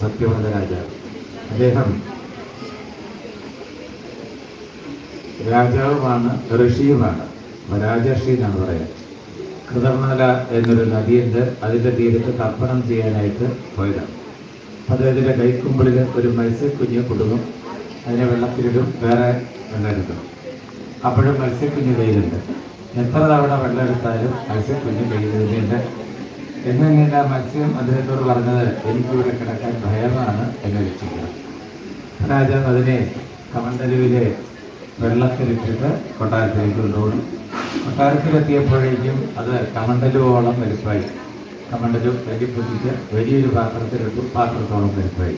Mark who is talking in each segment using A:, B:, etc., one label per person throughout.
A: സത്യവ്രത രാജാവ് അദ്ദേഹം രാജാവുമാണ് ഋഷിയുമാണ്. രാജർഷി എന്നാണ് പറയുക. കൃതർമല എന്നൊരു നദിയുണ്ട്. അതിന്റെ തീരത്ത് തർപ്പണം ചെയ്യാനായിട്ട് പോയതാണ്. അദ്ദേഹത്തിന്റെ കൈക്കുമ്പിളിൽ ഒരു മത്സ്യക്കുഞ്ഞ് കൊടുക്കും അതിനെ വെള്ളത്തിലിടും. വേറെ വെള്ളം എടുക്കണം അപ്പോഴും മത്സ്യക്കുഞ്ഞ് കയ്യിലുണ്ട്. എത്ര തവണ വെള്ളം എടുത്താലും മത്സ്യക്കുഞ്ഞ് കയ്യിൽ എന്നിങ്ങനെ ആ മത്സ്യം അദ്ദേഹത്തോട് പറഞ്ഞത്? എനിക്കിവിടെ കിടക്കാൻ ഭയമാണ് എന്ന് വെച്ചിരിക്കുന്നത് രാജാവ് അതിനെ കമന്തലുവിലെ വെള്ളത്തിലിട്ടിട്ട് കൊട്ടാരത്തിലേക്ക് കൊണ്ടുപോകും കൊട്ടാരത്തിലെത്തിയപ്പോഴേക്കും അത് കമണ്ടലുവോളം വലുപ്പമായി കമണ്ടലു വലിപ്പൊതിച്ച് വലിയൊരു പാത്രത്തിലിട്ടു പാത്രത്തോളം വലുപ്പമായി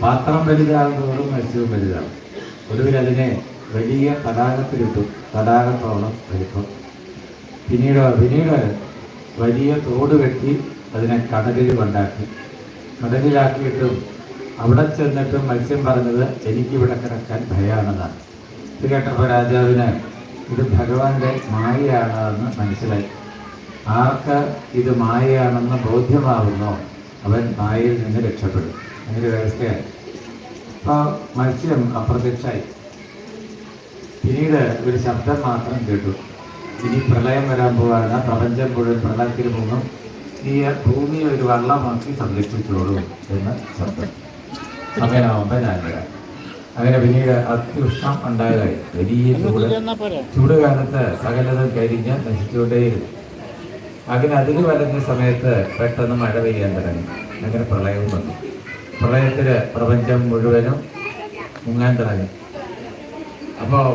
A: പാത്രം വലുതാകുന്നതോറും മത്സ്യവും വലുതാകും ഒടുവിൽ അതിനെ വലിയ തടാകത്തിലിട്ടു. തടാകത്തോളം വലിപ്പം. പിന്നീട് പിന്നീട് വലിയ തോട് വെട്ടി അതിനെ കടലിൽ കൊണ്ടാക്കി. കടലിലാക്കിയിട്ടും അവിടെ ചെന്നിട്ട് മത്സ്യം പറഞ്ഞത് എനിക്കിവിടെ കിടക്കാൻ ഭയാണെന്നാണ് ഇത് കേട്ടപ്പോൾ രാജാവിന് ഇത് ഭഗവാന്റെ മായയാണെന്ന് മനസ്സിലായി. ആർക്ക് ഇത് മായയാണെന്ന് ബോധ്യമാവുന്നോ അവൻ മായയിൽ നിന്ന് രക്ഷപ്പെടും. അങ്ങനെ വ്യവസ്ഥയായി അപ്പോൾ മത്സ്യം അപ്രത്യക്ഷമായി. പിന്നീട് ഒരു ശബ്ദം മാത്രം കേട്ടു. ഇനി പ്രളയം വരാൻ പോവാണ് പ്രപഞ്ചം മുഴുവൻ പ്രളയത്തിൽ പോകും. ഈ ഭൂമി ഒരു വള്ളമാക്കി സംരക്ഷിച്ചോളൂ എന്ന് ശബ്ദം. സമയമാകുമ്പോൾ ഞാൻ വരാം. അങ്ങനെ പിന്നീട് അത്യുഷ്ണം ഉണ്ടായതായി. വലിയ ചൂട്. ചൂട് കാലത്ത് സകലതും കരിഞ്ഞ് നശിച്ചുകൊണ്ടേയിരുന്നു. അങ്ങനെ അതിന് വലഞ്ഞ സമയത്ത് പെട്ടെന്ന് മഴ പെയ്യാൻ തുടങ്ങി. അങ്ങനെ പ്രളയവും വന്നു. പ്രളയത്തിൽ പ്രപഞ്ചം മുഴുവനും മുങ്ങാൻ തുടങ്ങി. അപ്പോൾ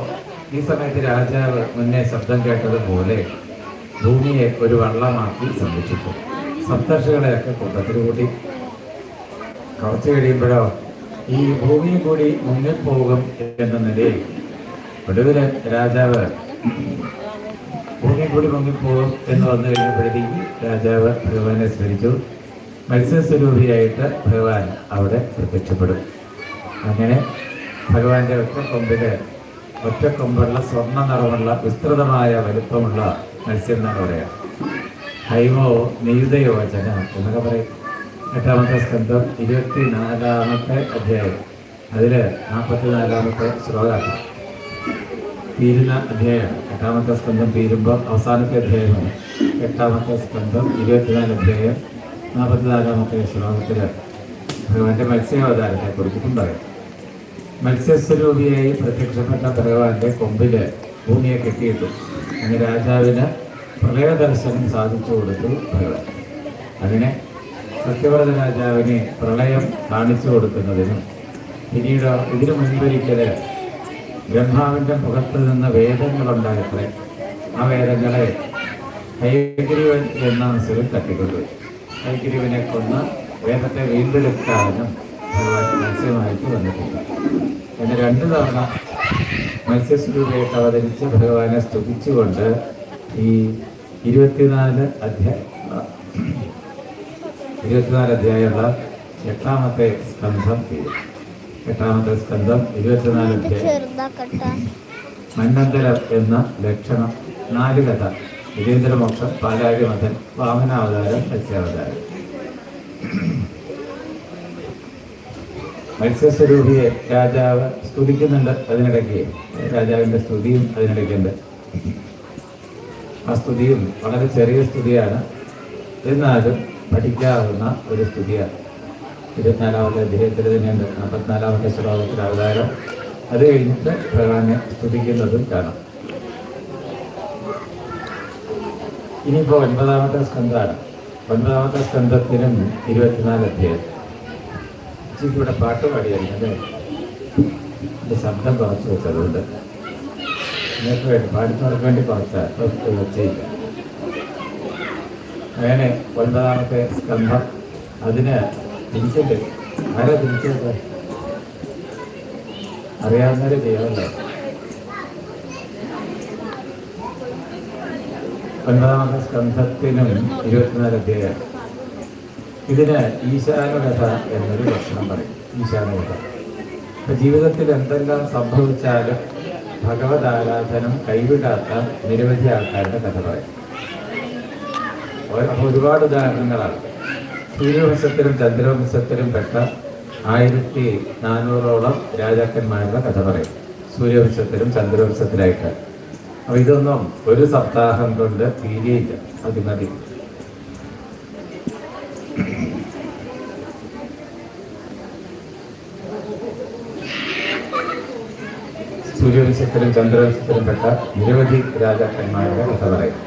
A: ഈ സമയത്ത് രാജാവ് മുന്നേ ശബ്ദം കേട്ടതുപോലെ ഭൂമിയെ ഒരു വള്ളമാക്കി സംരക്ഷിച്ചു. സപ്തർഷികളെയൊക്കെ കൂട്ടത്തിൽ കൂട്ടി. കുറച്ച് കഴിയുമ്പോഴോ ഈ ഭൂമി കൂടി പോകും എന്ന നിലയിൽ ഒടുവിൽ രാജാവ് ഭൂമി കൂടി മുങ്ങിപ്പോകും എന്ന് വന്നു കഴിഞ്ഞപ്പോഴത്തേക്ക് രാജാവ് ഭഗവാനെ സ്മരിച്ചു. മത്സ്യസ്വരൂപിയായിട്ട് ഭഗവാൻ അവിടെ പ്രത്യക്ഷപ്പെടും. അങ്ങനെ ഭഗവാന്റെ ഒറ്റക്കൊമ്പിൽ ഒറ്റക്കൊമ്പുള്ള സ്വർണ നിറമുള്ള വിസ്തൃതമായ വലുപ്പമുള്ള മത്സ്യം എന്നാണ് പറയാം ഹൈമോ നീതയോചന എന്നൊക്കെ പറയും. എട്ടാമത്തെ സ്കന്ധം ഇരുപത്തി നാലാമത്തെ അധ്യായം. അതിൽ നാൽപ്പത്തിനാലാമത്തെ ശ്ലോകം തീരുന്ന അധ്യായം. എട്ടാമത്തെ സ്കന്ധം തീരുമ്പോൾ അവസാനത്തെ അധ്യായമാണ്. എട്ടാമത്തെ സ്കന്ധം ഇരുപത്തിനാല് അധ്യായം നാൽപ്പത്തിനാലാമത്തെ ശ്ലോകത്തിൽ ഭഗവാന്റെ മത്സ്യാവതാരത്തെ കുറിച്ചിട്ടും പറയും. മത്സ്യസ്വരൂപിയായി പ്രത്യക്ഷപ്പെട്ട ഭഗവാന്റെ കൊമ്പിൽ ഭൂമിയെ കെട്ടിയിട്ടു. അങ്ങനെ രാജാവിന് പ്രളയദർശനം സാധിച്ചു കൊടുത്തു ഭഗവാൻ. അങ്ങനെ സത്യവ്രത രാജാവിനെ പ്രളയം കാണിച്ചു കൊടുക്കുന്നതിനും പിന്നീട് ഇതിനു മുൻപൊരിക്കൽ ബ്രഹ്മാവിന്റെ മുഖത്ത് നിന്ന് വേദങ്ങളുണ്ടായത്രേ ആ വേദങ്ങളെ ഹൈഗ്രീവൻ എന്ന മനസ്സിൽ തട്ടിക്കൊണ്ടു. ഹൈഗ്രീവനെ കൊന്ന് വേദത്തെ വീണ്ടെടുക്കാനും മത്സ്യമായിട്ട് വന്നിട്ടുണ്ട് എന്ന് രണ്ടു തവണ മത്സ്യസ്വരൂപയായിട്ട് അവതരിച്ച് ഭഗവാനെ സ്തുതിച്ചുകൊണ്ട് ഈ ഇരുപത്തിനാല് അധ്യായ ഇരുപത്തിനാല് അധ്യായമുള്ള എട്ടാമത്തെ സ്കന്ധം തീരും. എട്ടാമത്തെ സ്കന്ധം ഇരുപത്തിനാല് അധ്യായം. മന്നന്തരം എന്ന ലക്ഷണം. നാല് കഥ. വിജേന്ദ്രമോക്ഷം പാലാരിമഥൻ വാമനാവതാരം മത്സ്യാവതാരം മത്സ്യസ്വരൂപിയെ രാജാവ് സ്തുതിക്കുന്നുണ്ട് അതിനിടയ്ക്ക്. രാജാവിന്റെ സ്തുതിയും അതിനിടയ്ക്കുണ്ട്. ആ സ്തുതിയും വളരെ ചെറിയ സ്തുതിയാണ്. എന്നാലും പഠിക്കാവുന്ന ഒരു സ്തുതിയാണ്. ഇരുപത്തിനാലാമത്തെ അദ്ദേഹത്തിൽ തന്നെയുണ്ട്. നാൽപ്പത്തിനാലാമത്തെ ശ്ലോകത്തിൽ അവതാരം. അത് കഴിഞ്ഞിട്ട് ഭഗവാനെ സ്തുതിക്കുന്നതും കാണാം. ഇനിയിപ്പോൾ ഒൻപതാമത്തെ സ്കന്ധമാണ്. ഒൻപതാമത്തെ സ്കന്ധത്തിനും ഇരുപത്തിനാല് അധ്യായം. ഇവിടെ പാട്ട് പാടിയല്ലേ ശബ്ദം കുറച്ച് വെച്ചതുകൊണ്ട്. നിങ്ങൾക്ക് വേണ്ടി പാടുന്നവർക്ക് വേണ്ടി കുറച്ച വെച്ചില്ല. അങ്ങനെ ഒൻപതാമത്തെ സ്കന്ധം അതിന് തിരിച്ചിട്ട് ആരാ തിരിച്ചത് അറിയാവുന്നവരെ ചെയ്യാമല്ലോ. ഒൻപതാമത്തെ സ്കന്ധത്തിനും ഇരുപത്തിനാല് അധ്യായം. ഇതിന് ഈശാനുകഥ എന്നൊരു ലക്ഷണം പറയും. ഈശാനുകഥ ഇപ്പൊ ജീവിതത്തിൽ എന്തെല്ലാം സംഭവിച്ചാലും ഭഗവത് ആരാധനം കൈവിടാത്ത നിരവധി ആൾക്കാരുടെ കഥ പറയും. അപ്പൊ ഒരുപാട് ഉദാഹരണങ്ങളാണ്. സൂര്യവംശത്തിലും ചന്ദ്രവംശത്തിലും പെട്ട ആയിരത്തി നാനൂറോളം രാജാക്കന്മാരുടെ കഥ പറയും. സൂര്യവംശത്തിലും ചന്ദ്രവംശത്തിലായിട്ട്. അപ്പൊ ഇതൊന്നും ഒരു സപ്താഹം കൊണ്ട് തീരെയില്ല. മതി സൂര്യവംശത്തിലും ചന്ദ്രവംശത്തിലും പെട്ട നിരവധി രാജാക്കന്മാരുടെ കഥ പറയും.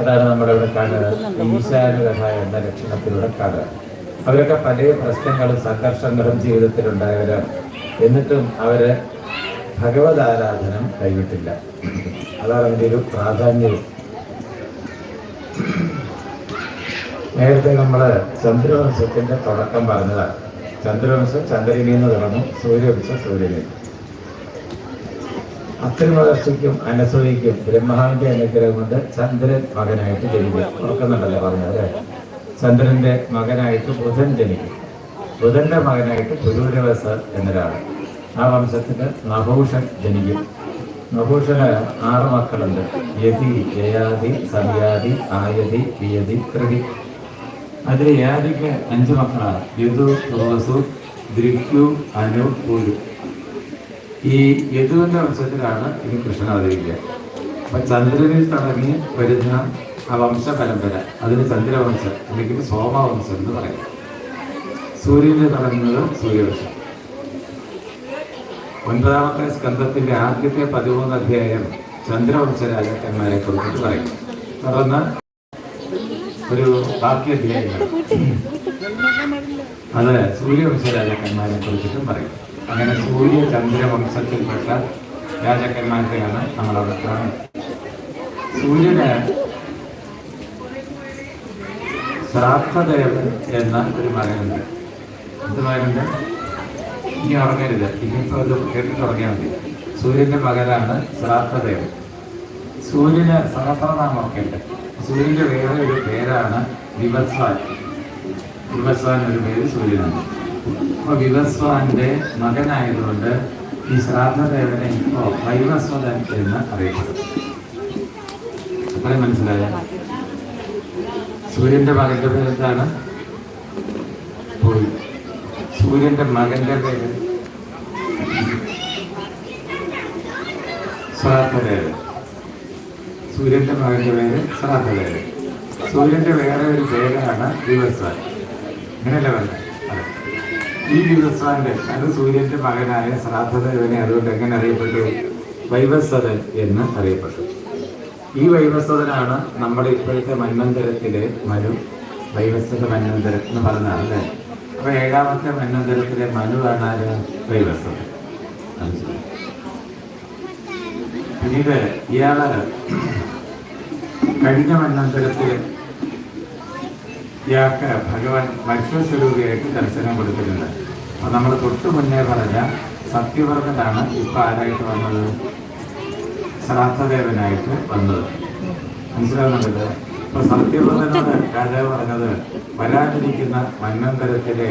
A: അതാണ് നമ്മളിവിടെ കാണുന്നത്. ഈശാന കഥ എന്ന ലക്ഷണത്തിലൂടെ കാണുക അവരൊക്കെ പല പ്രശ്നങ്ങളും സംഘർഷങ്ങളും ജീവിതത്തിലുണ്ടായവരാണ്. എന്നിട്ടും അവർ ഭഗവത് ആരാധനം കൈവിട്ടില്ല അതാണ് അതിന്റെ ഒരു പ്രാധാന്യവും. നേരത്തെ നമ്മൾ ചന്ദ്രവംശത്തിന്റെ തുടക്കം പറഞ്ഞതാണ്. ചന്ദ്രവംശം ചന്ദ്രനിൽ നിന്ന് തുടങ്ങും സൂര്യവംശം അത്തരം മഹർഷിക്കും അനസൂയയ്ക്കും ബ്രഹ്മാവിന്റെ അനുഗ്രഹം കൊണ്ട് ചന്ദ്രൻ മകനായിട്ട് ജനിക്കും. ഓർക്കുന്നുണ്ടല്ലേ പറഞ്ഞത് അല്ലേ? ചന്ദ്രന്റെ മകനായിട്ട് ബുധൻ ജനിക്കും. ബുധന്റെ മകനായിട്ട് പുരൂരവസർ എന്നൊരാൾ ആ വംശത്തിന് നഭൂഷൻ ജനിക്കും. നഭൂഷന് ആറ് മക്കളുണ്ട്. യതി യയാതി സമയാതി ആയതി വിയതി കൃതി അതിൽ യാതിക്ക് അഞ്ച് മക്കളാണ്. യുതു ദ്രിഹ്യു അനു പൂരു ഈ യദുവിന്റെ വംശത്തിലാണ് ഇനി കൃഷ്ണൻ അവതരിക്കുക. അപ്പൊ ചന്ദ്രനിൽ തുടങ്ങി വരുന്ന ആ വംശ പരമ്പര അതിന് ചന്ദ്രവംശം അല്ലെങ്കിൽ സോമവംശം എന്ന് പറയും. സൂര്യനിൽ തുടങ്ങുന്നത് സൂര്യവംശം. ഒൻപതാമത്തെ സ്കന്ധത്തിന്റെ ആദ്യത്തെ പതിമൂന്ന് അധ്യായം ചന്ദ്രവംശ രാജാക്കന്മാരെ കുറിച്ചിട്ട് പറയും. തുടർന്ന് ഒരു ബാക്കി അധ്യായങ്ങൾ. അത് സൂര്യവംശ രാജാക്കന്മാരെ കുറിച്ചിട്ടും പറയും. അങ്ങനെ സൂര്യ ചന്ദ്രവംശത്തിൽപ്പെട്ട രാജാക്കന്മാരെയാണ് നമ്മളവിടെ കാണുന്നത്. സൂര്യന് ശ്രാദ്ധദേവൻ എന്ന ഒരു മകനുണ്ട്. എന്ത് മകനുണ്ട്? ഇനി ഉറങ്ങരുത്. ഇനിയിപ്പോൾ അത് കേട്ടിട്ട് ഉറങ്ങിയാൽ മതി. സൂര്യന്റെ മകനാണ് ശ്രാദ്ധദേവൻ. സൂര്യന് സഹസ്രനാമം ഒക്കെ ഉണ്ട് സൂര്യന്റെ വേറെ ഒരു പേരാണ് വിവസ്വാൻ. വിവസ്വാൻ ഒരു പേര് സൂര്യനാണ്. വിവസ്വാന്റെ മകനായതുകൊണ്ട് ഈ ശ്രാദ്ധദേവനെ ഇപ്പോ വൈവസ്വതൻ എന്ന് അറിയപ്പെടും അത്രയും മനസ്സിലായ? സൂര്യന്റെ മകന്റെ പേര് എന്താണ് പോയി. സൂര്യന്റെ മകന്റെ പേര്? ശ്രാദ്ധദേവൻ. സൂര്യന്റെ മകന്റെ പേര് ശ്രാദ്ധദേവൻ. സൂര്യന്റെ വേറെ ഒരു പേരാണ് ദിവസ്വാൻ അങ്ങനെയല്ലേ പറഞ്ഞത് ഈ ദിവസാന്റെ അത് സൂര്യന്റെ മകനായ ശ്രാദ്ധദേവനെ അതുകൊണ്ട് എങ്ങനെ അറിയപ്പെട്ടു? വൈവസ്വതൻ എന്ന് അറിയപ്പെട്ടു. ഈ വൈവസ്വതനാണ് നമ്മുടെ ഇപ്പോഴത്തെ മന്വന്തരത്തിലെ മനു. വൈവസ്വത മന്വന്തരം എന്ന് പറഞ്ഞാൽ അല്ലേ? അപ്പൊ ഏഴാമത്തെ മന്വന്തരത്തിലെ മനു ആണാൽ വൈവസ്വതൻ. പിന്നീട് ഇയാൾ കഴിഞ്ഞ മന്വന്തരത്തിൽ ഇയാൾക്ക് ഭഗവാൻ മത്സ്യസ്വരൂപിയായിട്ട് ദർശനം കൊടുത്തിട്ടുണ്ട്. അപ്പം നമ്മൾ തൊട്ട് മുന്നേ പറഞ്ഞ സത്യവർഗനാണ് ഇപ്പം ആരായിട്ട് വന്നത്? ശ്രാദ്ധദേവനായിട്ട് വന്നത്. മനസ്സിലാവുന്നുണ്ടല്ലോ? ഇപ്പം സത്യവർദ്ധനോട് രാജാവ് പറഞ്ഞത് വരാതിരിക്കുന്ന മന്വന്തരത്തിലെ